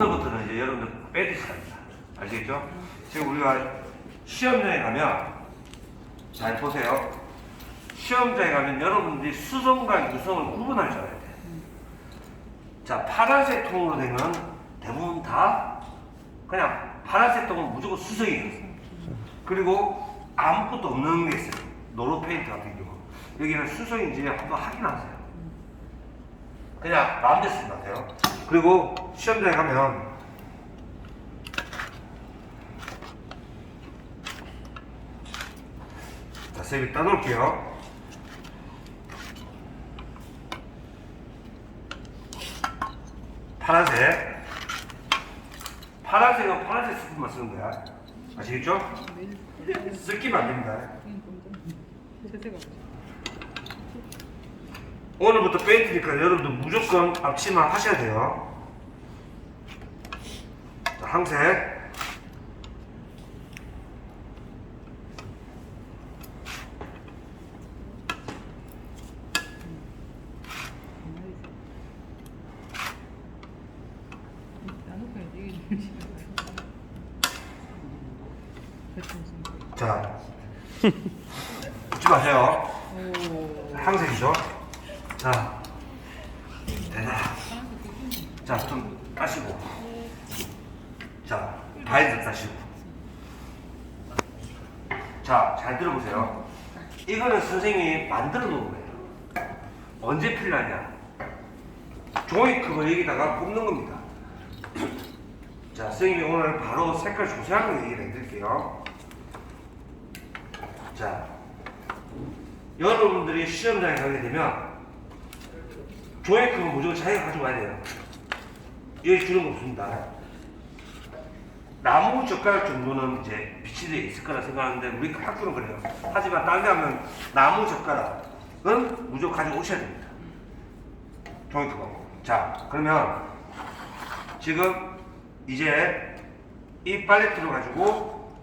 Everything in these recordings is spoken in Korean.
오늘부터는 이제 여러분들 빼드 시간입니다. 아시겠죠? 지금 우리가 시험장에 가면 잘 보세요. 시험장에 가면 여러분들이 수성과 이성을 구분할 줄 알아야 돼. 자, 파란색 통으로 된 건 대부분 다 그냥 파란색 통은 무조건 수성이에요. 그리고 아무것도 없는 게 있어요. 노로 페인트 같은 경우. 여기는 수성인지 한번 확인하세요. 그냥 마음대로 쓰지 마세요. 그리고 시험장에 가면 자, 쌤이 따놓을게요. 파란색. 파란색은 파란색 스푼만 쓰는 거야. 아시겠죠? 쓸기면 안 됩니다. 오늘부터 페인트니까 여러분들 무조건 앞치마 하셔야 돼요. 자, 항색. 자, 웃지 마세요. 항색이죠? 자, 대다. 자, 좀 따시고. 자, 바이드 따시고. 자, 잘 들어보세요. 이거는 선생님이 만들어 놓은 거예요. 언제 필요하냐? 종이컵을 여기다가 굽는 겁니다. 자, 선생님이 오늘 바로 색깔 거 얘기를 해드릴게요. 자, 여러분들이 시험장에 가게 되면 종이컵은 무조건 자기가 가져가야 돼요. 여기 주는 거 없습니다. 나무 젓가락 정도는 이제 비치되어 있을 거라 생각하는데 우리 학교는 그래요. 하지만 딴데 하면 나무 젓가락은 무조건 가져오셔야 됩니다. 종이컵하고. 자, 그러면 지금 이제 이 팔레트를 가지고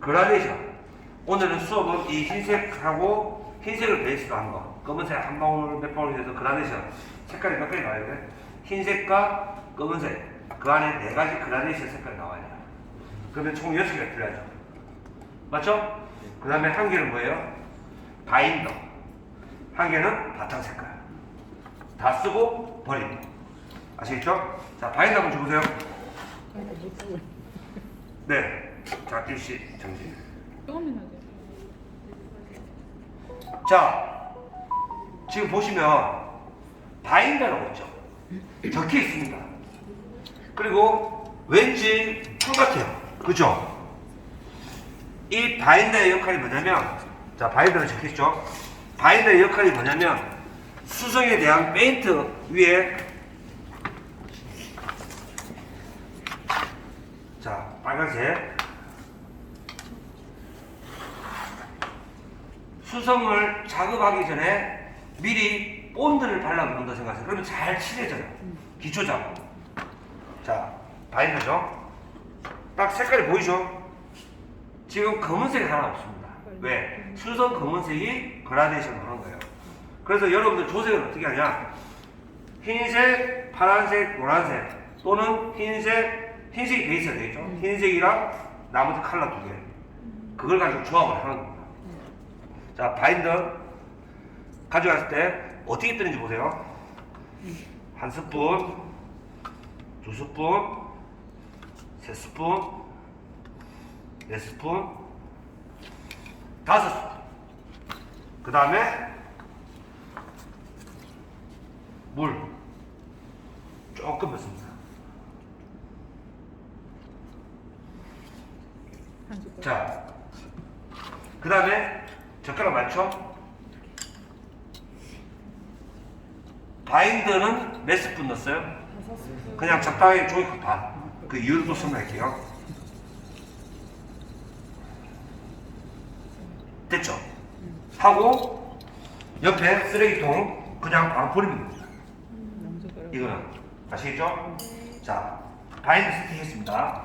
그라데이션 오늘은 수업은 이 흰색하고 흰색을 베이스로 한 거. 검은색 한 방울 몇 방울 해서 그라데이션. 색깔이 몇 가지 나와야 돼. 흰색과 검은색. 그 안에 네 가지 그라데이션 색깔이 나와야 돼요. 그러면 총 여섯 개가 필요하죠. 맞죠? 그 다음에 한 개는 뭐예요? 바인더. 한 개는 바탕 색깔. 다 쓰고 버리고. 아시겠죠? 자, 바인더 한번 줘보세요. 네. 자, 일시 정지. 자, 지금 보시면 바인더라고 있죠. 적혀 있습니다. 그리고 왠지 똑같아요. 그죠? 이 바인더의 역할이 뭐냐면, 자, 바인더는 적혀 있죠. 바인더의 역할이 뭐냐면, 수성에 대한 페인트 위에 자, 빨간색 수성을 작업하기 전에 미리 본드를 발라놓는다 생각하세요. 그러면 잘 칠해져요. 기초 작업. 자, 바인더죠? 딱 색깔이 보이죠? 지금 검은색이 하나 없습니다. 왜? 수성 검은색이 그라데이션 하는 거예요. 그래서 여러분들 조색을 어떻게 하냐? 흰색, 파란색, 노란색 또는 흰색, 흰색이 베이스가 되겠죠? 흰색이랑 나머지 컬러 두 개. 그걸 가지고 조합을 하는 겁니다. 자, 바인더 가져갔을 때 어떻게 뜨는지 보세요. 한 스푼, 두 스푼, 세 스푼, 네 스푼, 다섯 스푼. 그 다음에 물 조금 넣습니다. 자, 그 다음에 젓가락 맞춰? 바인더는 몇 스푼 넣었어요? 그냥 적당히 종이컵 반. 그 이유를 또 설명할게요. 됐죠? 하고 옆에 쓰레기통 그냥 바로 버리면 됩니다. 이거는 아시겠죠? 자, 바인더 세팅했습니다.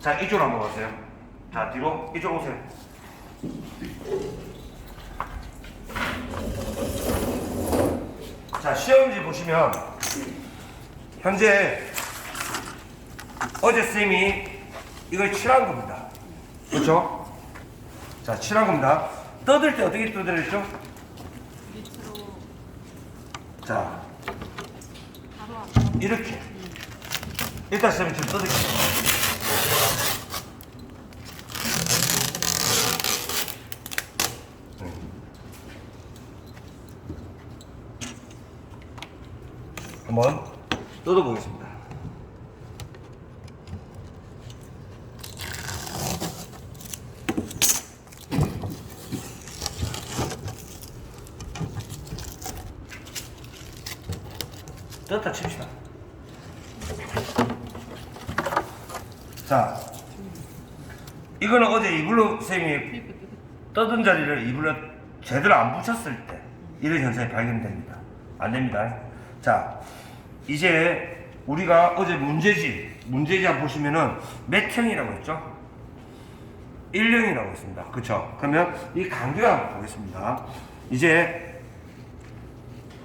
자, 이쪽으로 한번 가세요. 자, 뒤로 이쪽으로 오세요. 자, 시험지 보시면 현재 어제 쌤이 이걸 칠한 겁니다. 그렇죠? 자, 칠한 겁니다. 떠들 때 어떻게 떠들었죠? 자, 이렇게. 일단 쌤이 좀 떠들게요. 한번 뜯어보겠습니다. 뜯었다 칩시다. 자, 이거는 어제 이불로 쌤이 떠든 자리를 이불로 제대로 안 붙였을 때 이런 현상이 발견됩니다. 안 됩니다. 자, 이제 우리가 어제 문제지, 문제지 한번 보시면은 몇 형이라고 했죠? 1형이라고 했습니다. 그쵸? 그러면 이 간격을 한번 보겠습니다. 이제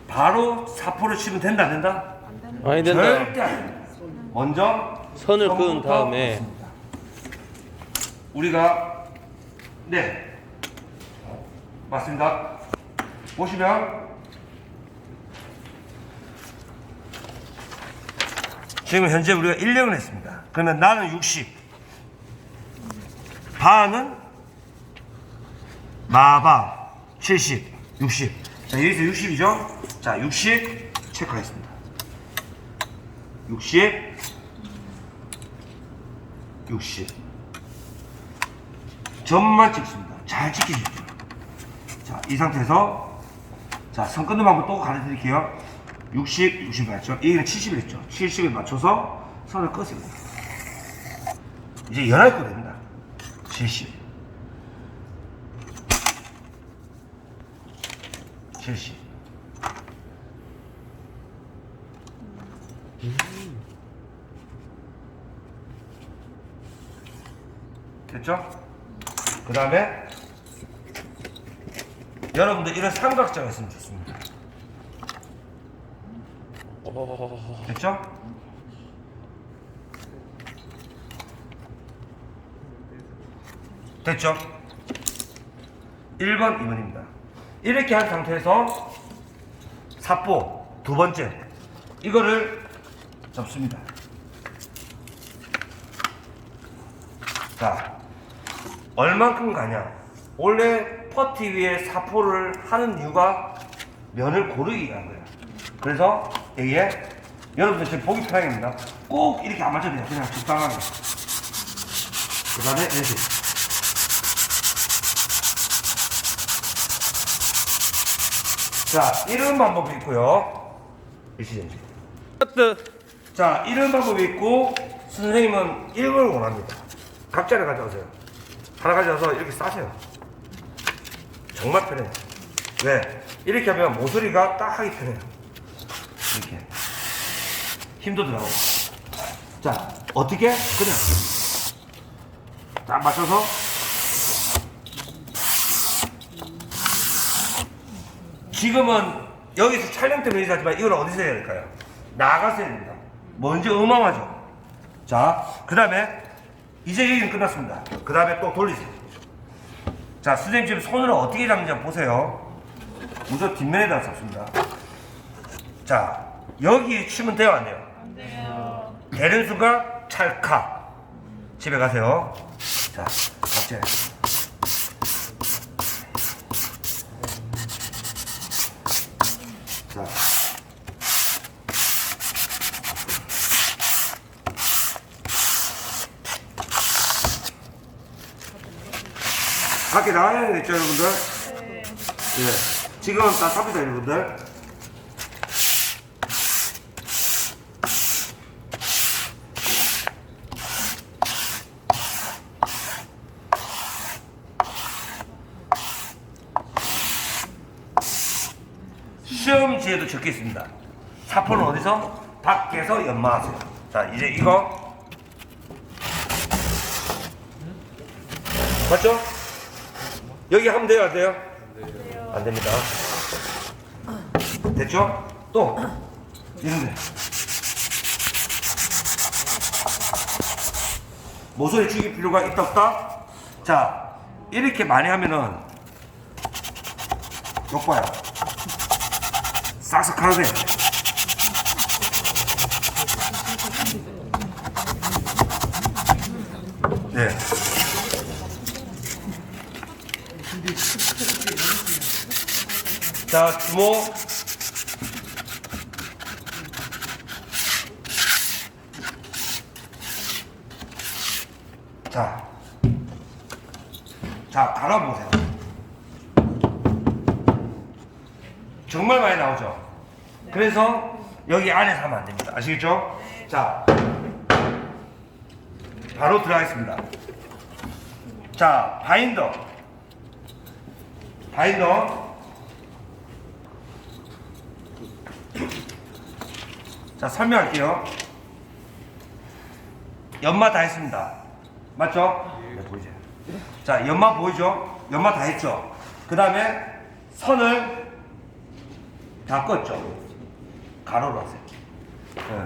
바로 사포를 치면 된다, 안 된다? 많이 된다. 절대 안 됩니다. 먼저 선을 그은 선부터 다음에 긋습니다. 우리가 네 맞습니다. 보시면 지금 현재 우리가 1령을 했습니다. 그러면 나는 60, 바는 마바 70, 60. 자 여기서 60이죠? 자 60 체크하겠습니다. 60 60 점만 찍습니다. 잘 찍히십시오. 자, 이 상태에서 자, 선 끊는 방법 또 가르쳐 드릴게요. 60, 60 맞죠? 여기는 70을 했죠. 70을 맞춰서 선을 끄세요. 이제 연할 거 됩니다. 70 70 됐죠? 그 다음에 여러분들 이런 삼각자가 있으면 좋습니다. 어, 됐죠? 됐죠? 1번, 2번입니다. 이렇게 한 상태에서 사포 두 번째 이거를 접습니다. 자, 얼만큼 가냐? 원래 퍼티 위에 사포를 하는 이유가 면을 고르기 위한 거예요. 그래서 이게 여러분들 지금 보기 편하게입니다. 꼭 이렇게 안 맞춰도 돼요. 그냥 적당하게. 그 다음에 이렇게. 자, 이런 방법이 있고요. 일시정지. 하트. 자, 이런 방법이 있고, 선생님은 이걸 원합니다. 각자를 가져가세요. 하나 가져와서 이렇게 싸세요. 정말 편해요. 왜? 이렇게 하면 모서리가 딱 하기 편해요. 이렇게. 힘도 들어가고. 자, 어떻게? 그냥. 딱 맞춰서. 지금은 여기서 촬영 때문에 하지만 이걸 어디서 해야 될까요? 나가서 해야 됩니다. 먼저 음am하죠. 자, 그 다음에 이제 얘기는 끝났습니다. 그 다음에 또 돌리세요. 자, 선생님 지금 손을 어떻게 잡는지 한번 보세요. 우선 뒷면에다 잡습니다. 자, 여기 치면 돼요, 안 돼요? 안 돼요. 되는 순간 찰칵 집에 가세요. 자, 박제. 자. 밖에 나가야 되겠죠, 여러분들? 네. 예. 지금은 따뜻합니다, 여러분들. 시험지에도 적혀 있습니다. 사포는 어디서? 밖에서 연마하세요. 자, 이제 이거. 맞죠? 여기 하면 돼요, 안 돼요? 안 됩니다. 됐죠? 또, 이런데. 모서리 죽일 필요가 있다 없다? 자 이렇게 많이 하면은 욕봐요 싹싹 가도 돼 네. 자, 주모. 자. 자, 갈아보세요. 정말 많이 나오죠? 그래서 여기 안에서 하면 안 됩니다. 아시겠죠? 자. 바로 들어가겠습니다. 자, 바인더. 바인더. 자, 설명할게요. 연마 다 했습니다. 맞죠? 네, 보이죠? 자, 연마 보이죠? 연마 다 했죠? 그 다음에 선을 다 껐죠? 가로로 하세요. 네.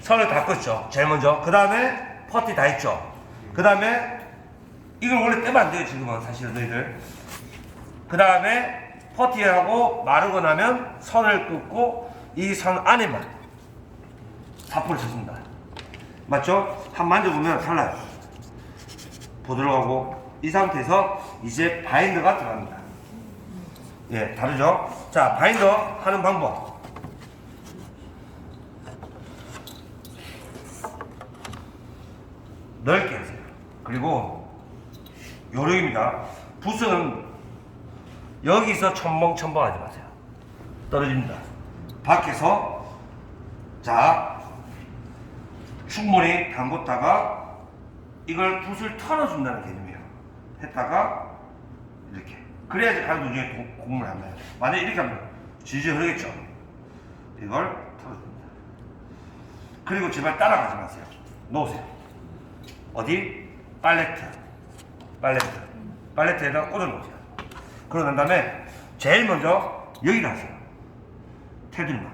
선을 다 껐죠? 제일 먼저. 그 다음에 퍼티 다 했죠? 그 다음에 이걸 원래 떼면 안 돼요, 지금은 사실은 너희들. 그 다음에 퍼티하고 마르고 나면 선을 긋고 이 선 안에만 사포를 쳤습니다. 맞죠? 한 만져보면 달라요. 부드러워하고 이 상태에서 이제 바인더가 들어갑니다. 예, 다르죠? 자, 바인더 하는 방법. 넓게 하세요. 그리고 요령입니다. 붓은 여기서 첨벙첨벙 하지 마세요. 떨어집니다. 밖에서 자 충분히 담궜다가 이걸 붓을 털어준다는 개념이에요. 했다가 이렇게 그래야지 가는 도중에 고- 국물을 안 나요. 만약 이렇게 하면 질질 흐르겠죠. 이걸 털어줍니다. 그리고 제발 따라가지 마세요. 놓으세요. 어디? 팔레트. 팔레트. 팔레트에다 꽂아놓으세요. 그러고 난 다음에 제일 먼저 여기를 하세요. 테두리만.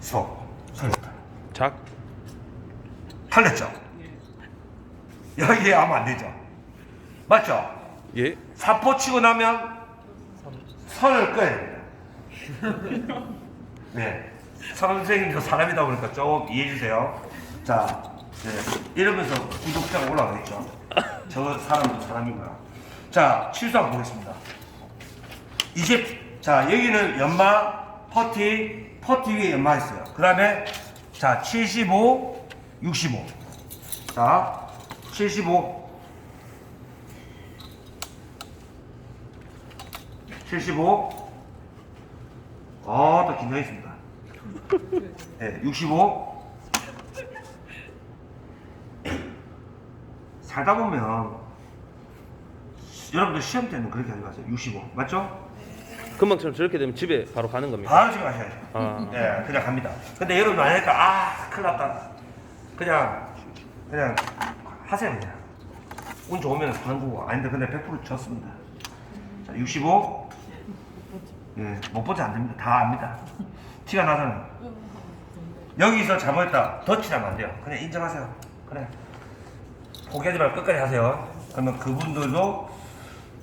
소. 설렸다. 작. 탈렸죠? 여기에 하면 안 되죠? 맞죠? 예. 사포 치고 나면 선을 꺼야 됩니다. 네. 선생님도 사람이다 보니까 조금 이해해 주세요. 자, 네. 이러면서 구독자가 올라가겠죠. 저 사람도 사람이구나. 자, 칠수한 보겠습니다. 이제, 자, 여기는 연마, 퍼티, 퍼티 위에 연마 있어요. 그 다음에, 자, 75, 65. 자, 75. 75. 어, 또 긴장했습니다. 네, 65. 살다 보면 여러분들 시험 때는 그렇게 하지 마세요. 65. 맞죠? 금방처럼 저렇게 되면 집에 바로 가는 겁니까? 바로 지금 하셔야죠. 아. 네, 그냥 갑니다. 근데 여러분 만약에 아, 큰일 났다. 그냥 그냥 하세요 그냥. 운 좋으면 사는 거고 아닌데 근데 100% 졌습니다. 자, 65. 예, 못 보지 안 됩니다. 다 압니다. 티가 나잖아요. 여기서 잘못했다. 더 치면 안 돼요. 그냥 인정하세요. 그래. 포기하지 말고 끝까지 하세요. 그러면 그분들도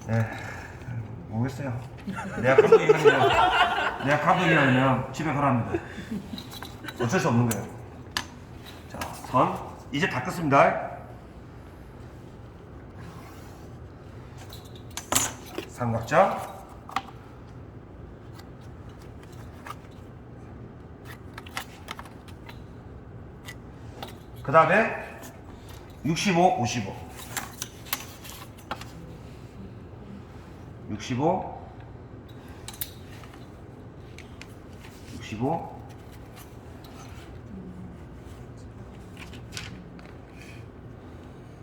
예, 모르겠어요. 내가 감독이면 내가 감독이라면 집에 가랍니다. 어쩔 수 없는 거예요. 자, 선 이제 다 껐습니다. 삼각자. 그 다음에 65, 55. 65, 65, 55,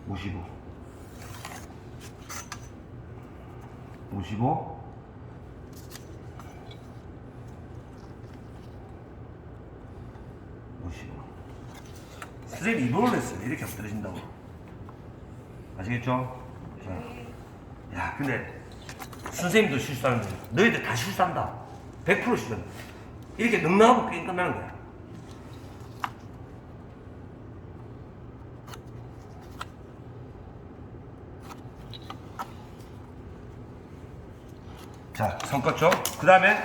55, 55. 선생님이 이걸 했어요. 이렇게 엎드려진다고. 아시겠죠? 자. 야, 근데 선생님도 실수하는데 너희들 다 실수한다. 100% 실수한다. 이렇게 능나하고 게임 끝나는 거야. 자, 성과죠? 그 다음에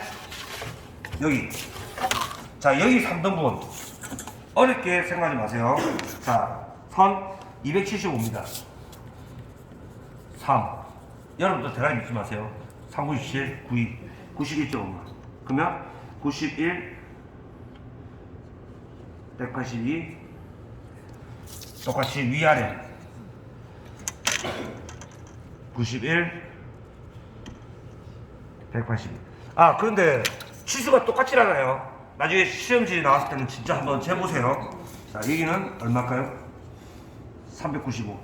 여기. 자, 여기 3등분. 어렵게 생각하지 마세요. 자, 선 275입니다. 3. 여러분도 대단히 믿지 마세요. 3, 97, 92, 91.5만. 그러면 91, 182, 똑같이 위아래. 91, 182. 아, 그런데 치수가 똑같지 않아요. 나중에 시험지 나왔을 때는 진짜 한번 재보세요. 자, 여기는 얼마일까요? 395.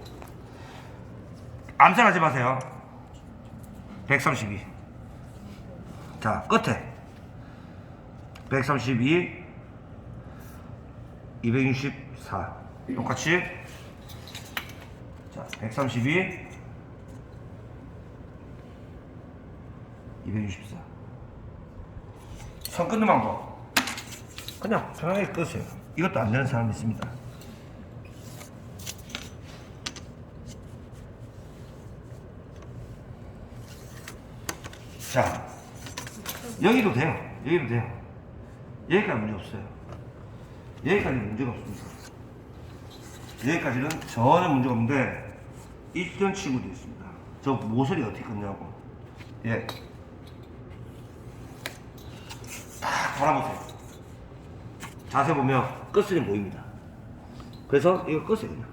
암산하지 마세요. 132. 자, 끝에. 132, 264. 똑같이. 자, 132, 264. 선 끊는 방법. 그냥 편하게 끄세요. 이것도 안 되는 사람이 있습니다. 자, 여기도 돼요. 여기도 돼요. 여기까지 문제 없어요. 여기까지 문제가 없습니다. 여기까지는 전혀 문제가 없는데 치고 되어 있습니다. 저 모서리 어떻게 끊냐고. 예. 딱 바라보세요. 자세 보면 끝선이 보입니다. 그래서 이거 끝에 그냥.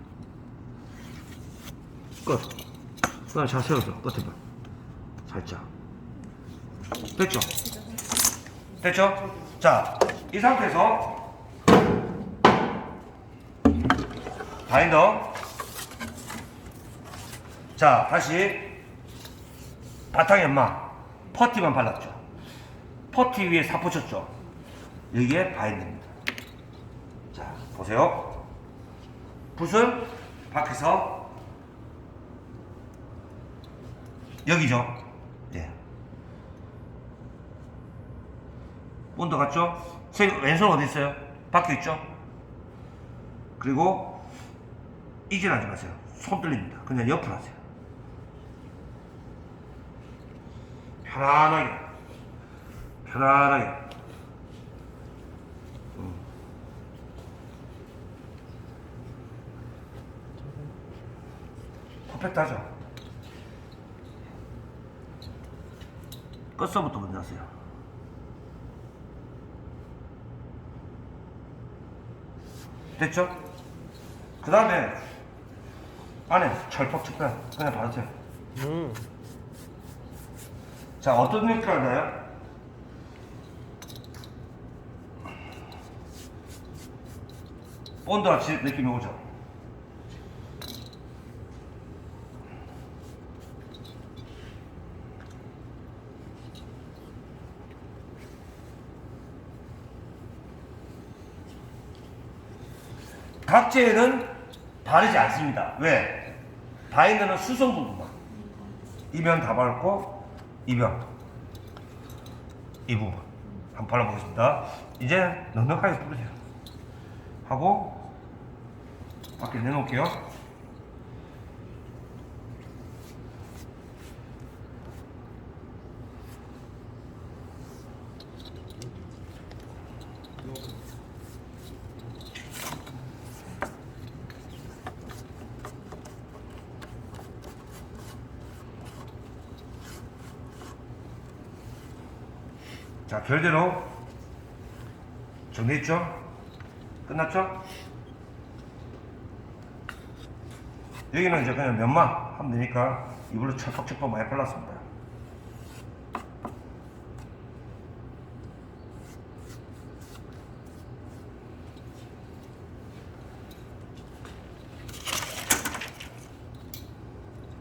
끝. 그다음 자세로서 끝에 봐. 살짝. 됐죠? 됐죠? 자, 이 상태에서 바인더. 자, 다시 바탕에 엄마 퍼티만 발랐죠. 퍼티 위에 사포 쳤죠. 여기에 바인더입니다. 자, 보세요. 붓은 밖에서 여기죠. 예. 온도 같죠? 선생님 왼손 어디 있어요? 밖에 있죠? 그리고 이질하지 마세요. 손 떨립니다. 그냥 옆으로 하세요. 편안하게. 편안하게. 퍼펙트하죠? 끝서부터 먼저 하세요. 됐죠? 그 다음에 안에 철퍽 칠까 그냥 바르세요. 음. 자 어떤 느낌 알나요? 본드와 지 느낌이 오죠? 각재는 바르지 않습니다. 왜? 바인더는 수성 부분만. 이면 다 밟고 이면 이 부분 한번 발라보겠습니다. 이제 넉넉하게 뿌리세요. 하고 밖에 내놓을게요. 결대로 정리했죠? 끝났죠? 여기는 이제 그냥 면만 하면 되니까 이걸로 철퍽철퍽 많이 발랐습니다.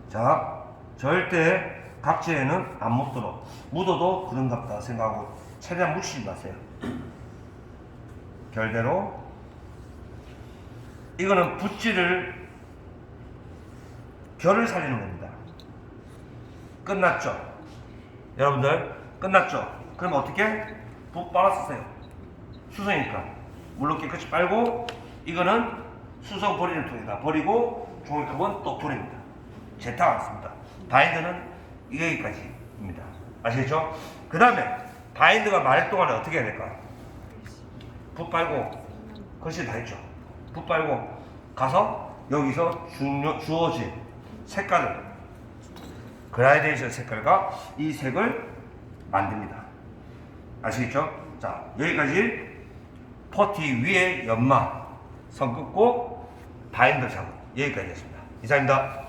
자, 절대 각재에는 안 묻도록 묻어도 그런갑다 생각하고 최대한 묻히지 마세요. 결대로 이거는 붓질을 결을 살리는 겁니다. 끝났죠? 여러분들 끝났죠? 그럼 어떻게? 붓 빨았었어요. 수성이니까 물로 깨끗이 빨고 이거는 수성 버리는 통에다 버리고 종이컵은 또 버립니다. 제타 않습니다. 바인더는 여기까지입니다. 아시겠죠? 그 다음에 바인드가 마를 동안에 어떻게 해야 될까? 붓 빨고 글씨 다 했죠. 붓 빨고 가서 여기서 주요, 주어진 색깔을 그라데이션 색깔과 이 색을 만듭니다. 아시겠죠? 자 여기까지 퍼티 위에 연마 선 긋고 바인더 작업 여기까지였습니다. 이상입니다.